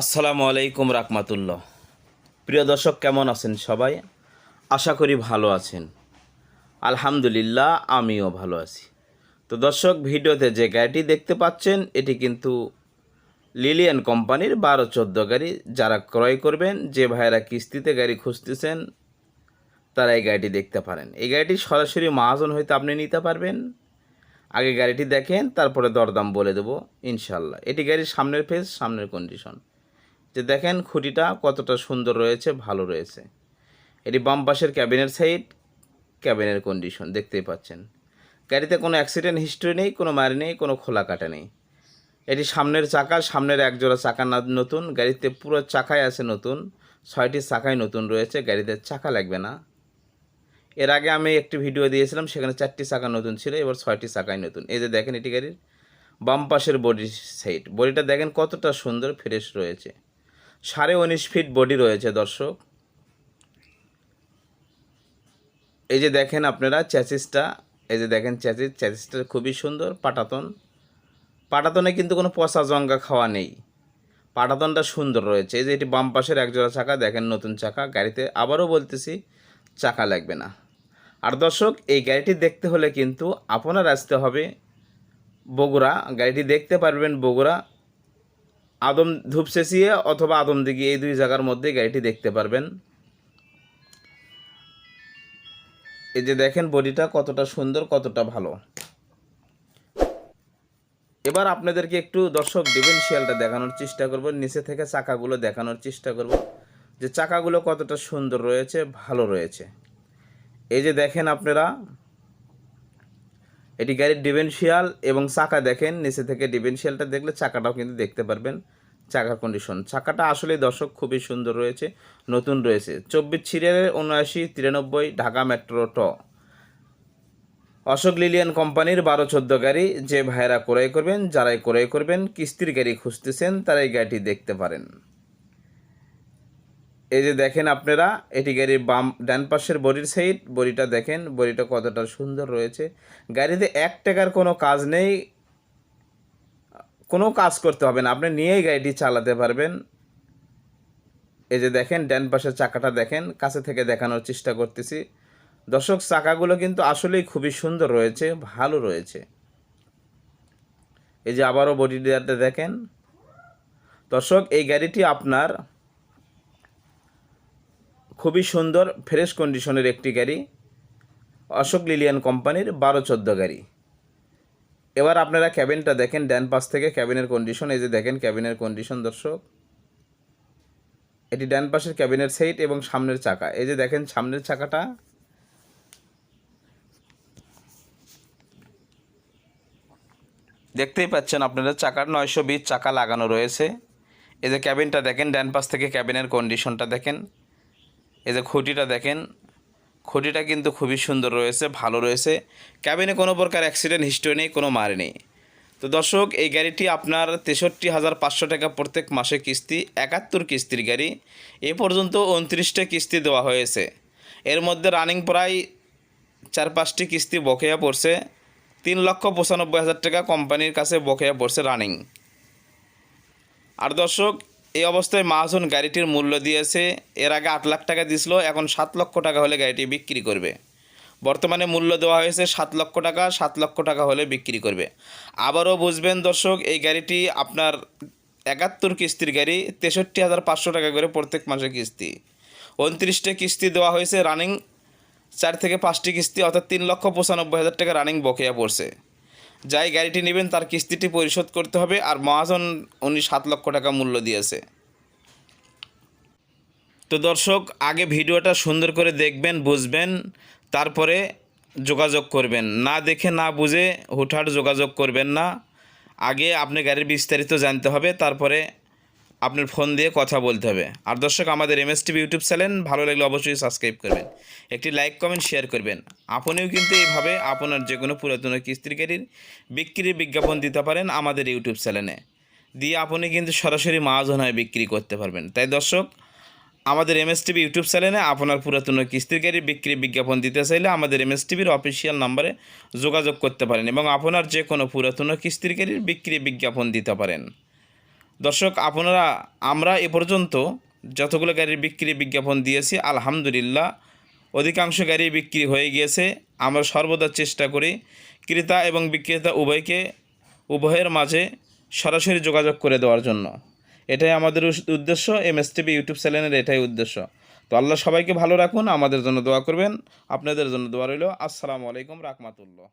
আসসালামু আলাইকুম রাকমাতুল্লাহ প্রিয় দর্শক, কেমন আছেন সবাই? আশা করি ভালো আছেন। আলহামদুলিল্লাহ, আমিও ভালো আছি। তো দর্শক, ভিডিওতে যে গাড়িটি দেখতে পাচ্ছেন, এটি কিন্তু লিলিয়ান কোম্পানির বারো চোদ্দ গাড়ি। যারা ক্রয় করবেন, যে ভাইয়েরা কিস্তিতে গাড়ি খুঁজতেছেন, তারা এই গাড়িটি দেখতে পারেন। এই গাড়িটি সরাসরি মহাজন হইতে আপনি নিতে পারবেন। আগে গাড়িটি দেখেন, তারপরে দরদাম বলে দেবো ইনশাল্লাহ এটি গাড়ির সামনের ফেস সামনের কন্ডিশন যে দেখেন খুঁটিটা কতটা সুন্দর রয়েছে, ভালো রয়েছে। এটি বাম পাশের ক্যাবিনের সাইড, ক্যাবিনের কন্ডিশন, দেখতেই পাচ্ছেন। গাড়িতে কোনো অ্যাক্সিডেন্ট হিস্ট্রি নেই, কোনো মারি নেই, কোনো খোলা কাটা নেই। এটি সামনের চাকা, সামনের একজোড়া চাকা না- নতুন, গাড়িতে পুরো চাকাই আছে নতুন, ছয়টি চাকাই নতুন রয়েছে, গাড়িতে চাকা লাগবে না। এর আগে আমি একটি ভিডিও দিয়েছিলাম, সেখানে চারটি চাকা নতুন ছিল, এবার ছয়টি চাকাই নতুন। এই যে দেখেন এটি গাড়ির বাম পাশের বডি সাইড, বডিটা দেখেন কতটা সুন্দর, ফ্রেশ রয়েছে। সাড়ে উনিশ ফিট বডি রয়েছে, দর্শক। এই যে দেখেন আপনারা চ্যাসিসটা এই যে দেখেন চ্যাসিস চ্যাসিসটা খুবই সুন্দর, পাটাতন। পাটাতনে কিন্তু কোনো পচা জঙ্গা খাওয়া নেই। পাটাতনটা সুন্দর রয়েছে। এই যে এটি বাম পাশের একজোড়া চাকা, দেখেন নতুন চাকা, গাড়িতে আবারও বলতেছি, চাকা লাগবে না। আর দর্শক, এই গাড়িটি দেখতে হলে কিন্তু আপনার আসতে হবে বগুড়া। গাড়িটি দেখতে পারবেন বগুড়া আদম ধূপসেসিয়ে অথবা আদম দিঘি, এই দুই জায়গার মধ্যে গাড়িটি দেখতে পারবেন। এই যে দেখেন বডিটা কতটা সুন্দর, কতটা ভালো। এবার আপনাদেরকে একটু দর্শক ডিফেন্সিয়ালটা দেখানোর চেষ্টা করব, নিচে থেকে চাকাগুলো দেখানোর চেষ্টা করব। যে চাকাগুলো কতটা সুন্দর রয়েছে, ভালো রয়েছে। এই যে দেখেন আপনারা এটি গাড়ির ডিফেন্সিয়াল এবং চাকা দেখেন, নিচে থেকে ডিফেন্সিয়ালটা দেখলে চাকাটাও কিন্তু দেখতে পারবেন, চাকার কন্ডিশন চাকাটা আসলে দর্শক খুবই সুন্দর রয়েছে, নতুন রয়েছে। চব্বিশ ছিরের উনআশি, তিরানব্বই ঢাকা মেট্রো ট। অশোক লিলিয়ান কোম্পানির বারো, চোদ্দ গাড়ি যে ভাইয়েরা ক্রয় করবেন, যারাই ক্রয় করবেন, কিস্তির গাড়ি খুঁজতেছেন তারা এই গাড়িটি দেখতে পারেন। এই যে দেখেন আপনারা, এটি গাড়ির বাম, ডান পাশের বডির সাইড বডিটা দেখেন, বডিটা কতটা সুন্দর রয়েছে। গাড়িতে এক টাকার কোনো কাজ নেই, কোনো কাজ করতে হবে না, আপনি নিয়েই গাড়িটি চালাতে পারবেন। এই যে দেখেন, ডান পাশের চাকাটা দেখেন, কাছে থেকে দেখানোর চেষ্টা করতেছি। দর্শক, চাকাগুলো কিন্তু আসলেই খুবই সুন্দর রয়েছে, ভালো রয়েছে। এই যে আবারও বডিটা দেখেন। দর্শক, এই গাড়িটি আপনার খুবই সুন্দর ফ্রেশ কন্ডিশনের একটি গাড়ি, অশোক লিলিয়ান কোম্পানির বারো চোদ্দ গাড়ি। এবার আপনারা ক্যাবিনটা দেখেন ড্যান পাশ থেকে ক্যাবিনের কন্ডিশন এই যে দেখেন ক্যাবিনের কন্ডিশন দর্শক। এটি ডান পাশের ক্যাবিনের সেট এবং সামনের চাকা। এই যে দেখেন সামনের চাকাটা। দেখতেই পাচ্ছেন আপনারা, চাকার নয়শো বিশ চাকা লাগানো রয়েছে। এই যে ক্যাবিনটা দেখেন, ডান পাশ থেকে ক্যাবিনের কন্ডিশনটা দেখেন। এই যে খুঁটিটা দেখেন, খুঁটিটা কিন্তু খুবই সুন্দর রয়েছে, ভালো রয়েছে। ক্যাবিনে কোনো প্রকার অ্যাক্সিডেন্ট হিস্ট্রি নেই, কোনো মার নেই। তো দর্শক, এই গাড়িটি আপনার তেষট্টি হাজার পাঁচশো টাকা প্রত্যেক মাসে কিস্তি, একাত্তর কিস্তির গাড়ি। এ পর্যন্ত উনত্রিশটা কিস্তি দেওয়া হয়েছে। এর মধ্যে রানিং প্রায় চার পাঁচটি কিস্তি বকেয়া পড়ছে। তিন লক্ষ পঁচানব্বই হাজার টাকা কোম্পানির কাছে বকেয়া পড়ছে রানিং আর দর্শক এই অবস্থায় মাহাজন গাড়িটির মূল্য দিয়েছে। এর আগে আট লাখ টাকা দিছিল, এখন সাত লক্ষ টাকা হলে গাড়িটি বিক্রি করবে। বর্তমানে মূল্য দেওয়া হয়েছে সাত লক্ষ টাকা, সাত লক্ষ টাকা হলে বিক্রি করবে। আবারও বুঝবেন দর্শক, এই গাড়িটি আপনার একাত্তর কিস্তির গাড়ি, তেষট্টি হাজার পাঁচশো টাকা করে প্রত্যেক মাসে কিস্তি। উনত্রিশটা কিস্তি দেওয়া হয়েছে, রানিং চার থেকে পাঁচটি কিস্তি, অর্থাৎ তিন লক্ষ পঁচানব্বই হাজার টাকা রানিং বকেয়া পড়ছে। যাই গাড়িটি নেবেন, তার কিস্তিটি পরিশোধ করতে হবে আর মহাজন উনি সাত লক্ষ টাকা মূল্য দিয়েছে। তো দর্শক, আগে ভিডিওটা সুন্দর করে দেখবেন, বুঝবেন, তারপরে যোগাযোগ করবেন। না দেখে না বুঝে হুঠাট যোগাযোগ করবেন না। আগে আপনি গাড়ির বিস্তারিত জানতে হবে, তারপরে আপনার ফোন দিয়ে কথা বলতে হবে। আর দর্শক, আমাদের M S TV YouTube channel ভালো লাগলে অবশ্যই সাবস্ক্রাইব করবেন। একটি লাইক কমেন্ট শেয়ার করবেন। আপনিও কিন্তু এইভাবে আপনার যে কোনো পুরাতন কিস্তির গাড়ির বিক্রির বিজ্ঞাপন দিতে পারেন আমাদের ইউটিউব চ্যানেলে। দিয়ে আপনি কিন্তু সরাসরি মহাজন হয়ে বিক্রি করতে পারবেন। তাই দর্শক, আমাদের এম এস টিভি ইউটিউব চ্যানেলে আপনার পুরাতন কিস্তির গাড়ি বিক্রি বিজ্ঞাপন দিতে চাইলে আমাদের এম এস টিভির অফিসিয়াল নাম্বারে যোগাযোগ করতে পারেন এবং আপনার যে কোনো পুরাতন কিস্তির গাড়ির বিক্রি বিজ্ঞাপন দিতে পারেন। দর্শক, আপনারা, আমরা এ পর্যন্ত যতগুলো গাড়ির বিক্রি বিজ্ঞাপন দিয়েছি, আলহামদুলিল্লাহ, অধিকাংশ গাড়ি বিক্রি হয়ে গিয়েছে। আমরা সর্বদা চেষ্টা করি ক্রেতা এবং বিক্রেতা উভয়কে, উভয়ের মাঝে সরাসরি যোগাযোগ করে দেওয়ার জন্য। এটাই আমাদের উদ্দেশ্য এম এস টিভি ইউটিউব চ্যানেলের এটাই উদ্দেশ্য। তো আল্লাহ সবাইকে ভালো রাখুন, আমাদের জন্য দোয়া করবেন, আপনাদের জন্য দোয়া রইল। আসসালামু আলাইকুম, রাহমাতুল্লাহ।